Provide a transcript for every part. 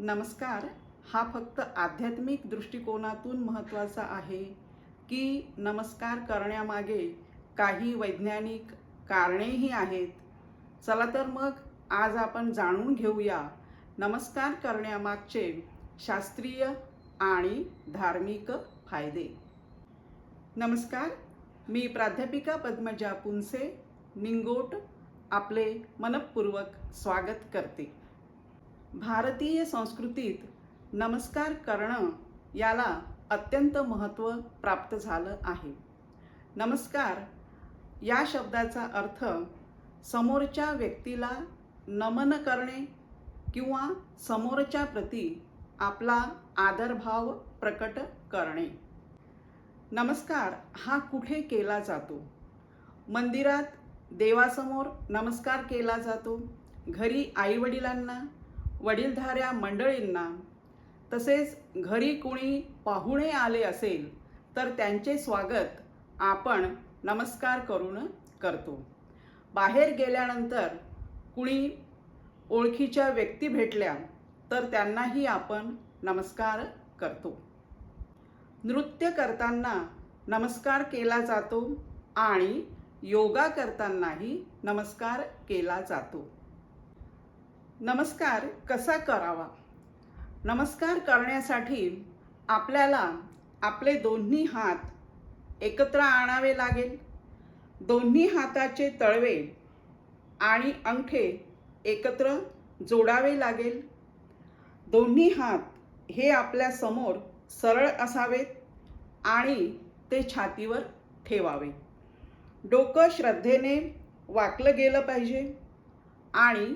नमस्कार. हा फक्त आध्यात्मिक दृष्टिकोनातून महत्त्वाचा आहे की नमस्कार करण्यामागे काही वैज्ञानिक कारणेही आहेत. चला तर मग आज आपण जाणून घेऊया नमस्कार करण्यामागचे शास्त्रीय आणि धार्मिक फायदे. नमस्कार मी प्राध्यापिका पद्मजा पुंसे निंगोट आपले मनपूर्वक स्वागत करते. भारतीय संस्कृतीत नमस्कार करणं याला अत्यंत महत्त्व प्राप्त झालं आहे. नमस्कार या शब्दाचा अर्थ समोरच्या व्यक्तीला नमन करणे किंवा समोरच्या प्रती आपला आदरभाव प्रकट करणे. नमस्कार हा कुठे केला जातो? मंदिरात देवासमोर नमस्कार केला जातो? घरी आईवडिलांना वडीलधाऱ्या मंडळींना तसेच घरी कुणी पाहुणे आले असेल तर त्यांचे स्वागत आपण नमस्कार करून करतो. बाहेर गेल्यानंतर कुणी ओळखीच्या व्यक्ती भेटल्या तर त्यांनाही आपण नमस्कार करतो. नृत्य करताना नमस्कार केला जातो आणि योगा करतानाही नमस्कार केला जातो. नमस्कार कसा करावा? नमस्कार करण्यासाठी आपल्याला आपले दोन्ही हात एकत्र आणावे लागेल. दोन्ही हाताचे तळवे आणि अंगठे एकत्र जोडावे लागेल. दोन्ही हात हे आपल्यासमोर सरळ असावेत आणि ते छातीवर ठेवावे. डोकं श्रद्धेने वाकलं गेलं पाहिजे आणि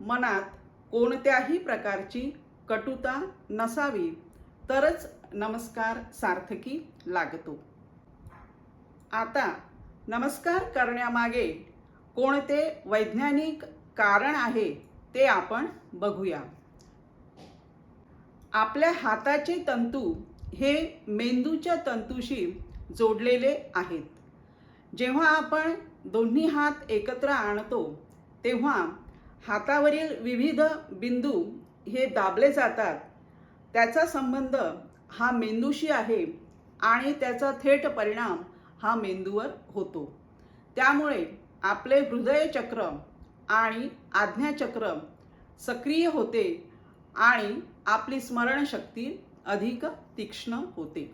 मनात कोणत्याही प्रकारची कटुता नसावी तरच नमस्कार सार्थकी लागतो. आता नमस्कार करण्यामागे कोणते वैज्ञानिक कारण आहे ते आपण बघूया. आपल्या हाताचे तंतू हे मेंदूच्या तंतूशी जोडलेले आहेत. जेव्हा आपण दोन्ही हात एकत्र आणतो तेव्हा हातावरील विविध बिंदू हे दाबले जातात. त्याचा संबंध हा मेंदूशी आहे आणि त्याचा थेट परिणाम हा मेंदूवर होतो. त्यामुळे आपले हृदयचक्र आणि आज्ञाचक्र सक्रिय होते आणि आपली स्मरणशक्ती अधिक तीक्ष्ण होते.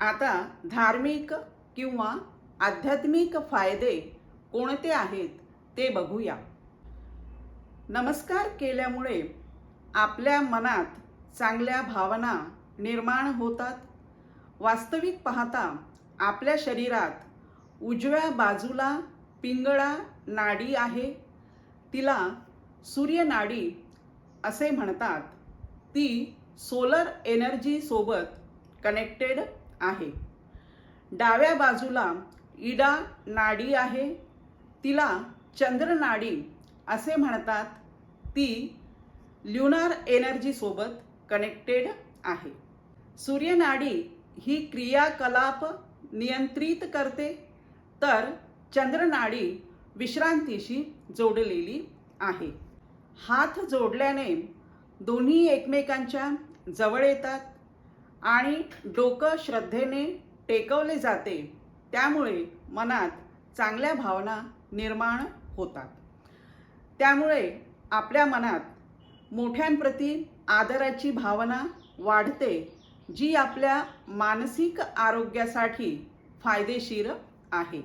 आता धार्मिक किंवा आध्यात्मिक फायदे कोणते आहेत ते बघूया. नमस्कार केल्यामुळे आपल्या मनात चांगल्या भावना निर्माण होतात. वास्तविक पाहता आपल्या शरीरात उजव्या बाजूला पिंगळा नाडी आहे. तिला सूर्यनाडी असे म्हणतात. ती सोलर एनर्जीसोबत कनेक्टेड आहे. डाव्या बाजूला इडा नाडी आहे. तिला चंद्रनाडी असे म्हणतात ती ल्युनार एनर्जीसोबत कनेक्टेड आहे. सूर्यनाडी ही क्रियाकलाप नियंत्रित करते तर चंद्रनाडी विश्रांतीशी जोडलेली आहे. हात जोडल्याने दोन्ही एकमेकांच्या जवळ येतात आणि डोकं श्रद्धेने टेकवले जाते. त्यामुळे मनात चांगल्या भावना निर्माण होतात. त्यामुळे आपल्या मनात मोठ्यांप्रती आदराची भावना वाढते जी आपल्या मानसिक आरोग्यासाठी फायदेशीर आहे.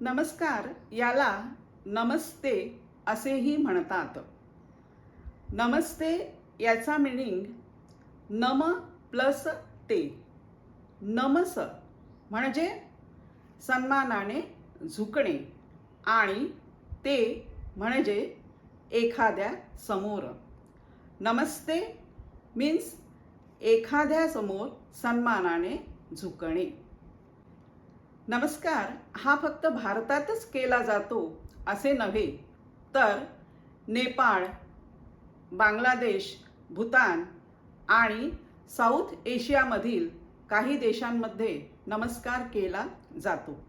नमस्कार याला नमस्ते असेही म्हणतात. नमस्ते याचा मिनिंग नम प्लस ते. नमस म्हणजे सन्मानाने झुकणे आणि ते म्हणजे एखाद्या समोर. नमस्ते मीन्स एखाद्यासमोर सन्मानाने झुकणे. नमस्कार हा फक्त भारतातच केला जातो असे नव्हे. तर नेपाळ बांगलादेश भूतान आणि साऊथ एशियामधील काही देशांमध्ये नमस्कार केला जातो.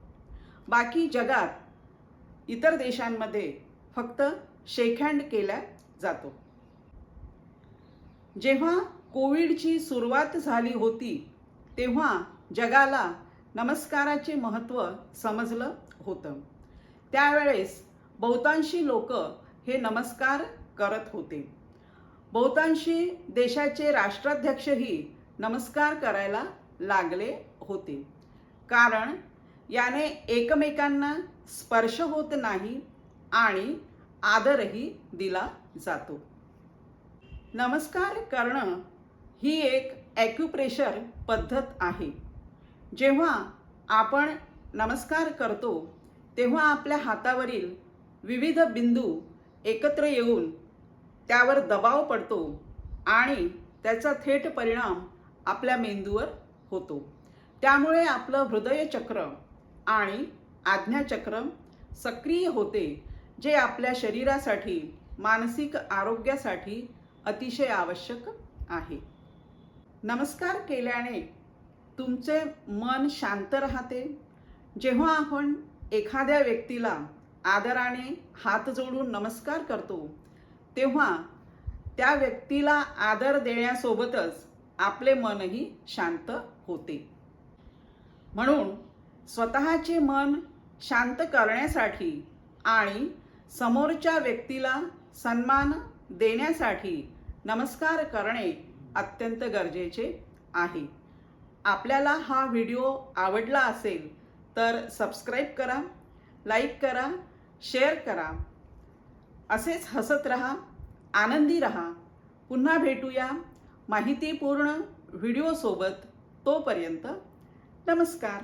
बाकी जगात इतर देशांमध्ये फक्त शेकहँड केला जातो. जेव्हा कोविडची सुरुवात झाली होती तेव्हा जगाला नमस्काराचे महत्त्व समजलं होतं. त्यावेळेस बहुतांशी लोक हे नमस्कार करत होते. बहुतांशी देशाचे राष्ट्राध्यक्षही नमस्कार करायला लागले होते. कारण याने एकमेकांना स्पर्श होत नाही आणि आदरही दिला जातो. नमस्कार करणं ही एक ॲक्युप्रेशर पद्धत आहे. जेव्हा आपण नमस्कार करतो तेव्हा आपल्या हातावरील विविध बिंदू एकत्र येऊन त्यावर दबाव पडतो आणि त्याचा थेट परिणाम आपल्या मेंदूवर होतो. त्यामुळे आपलं हृदयचक्र आणि आज्ञाचक्र सक्रिय होते जे आपल्या शरीरासाठी मानसिक आरोग्यासाठी अतिशय आवश्यक आहे. नमस्कार केल्याने तुमचे मन शांत राहते. जेव्हा आपण एखाद्या व्यक्तीला आदराने हात जोडून नमस्कार करतो तेव्हा त्या व्यक्तीला आदर देण्यासोबतच आपले मनही शांत होते. म्हणून स्वतःचे मन शांत करण्यासाठी आणि समोरच्या व्यक्तीला सन्मान देण्यासाठी नमस्कार करणे अत्यंत गरजेचे आहे. आपल्याला हा व्हिडिओ आवडला असेल तर सबस्क्राईब करा लाईक करा शेअर करा. असेच हसत रहा आनंदी रहा. पुन्हा भेटूया माहितीपूर्ण व्हिडिओसोबत तोपर्यंत नमस्कार.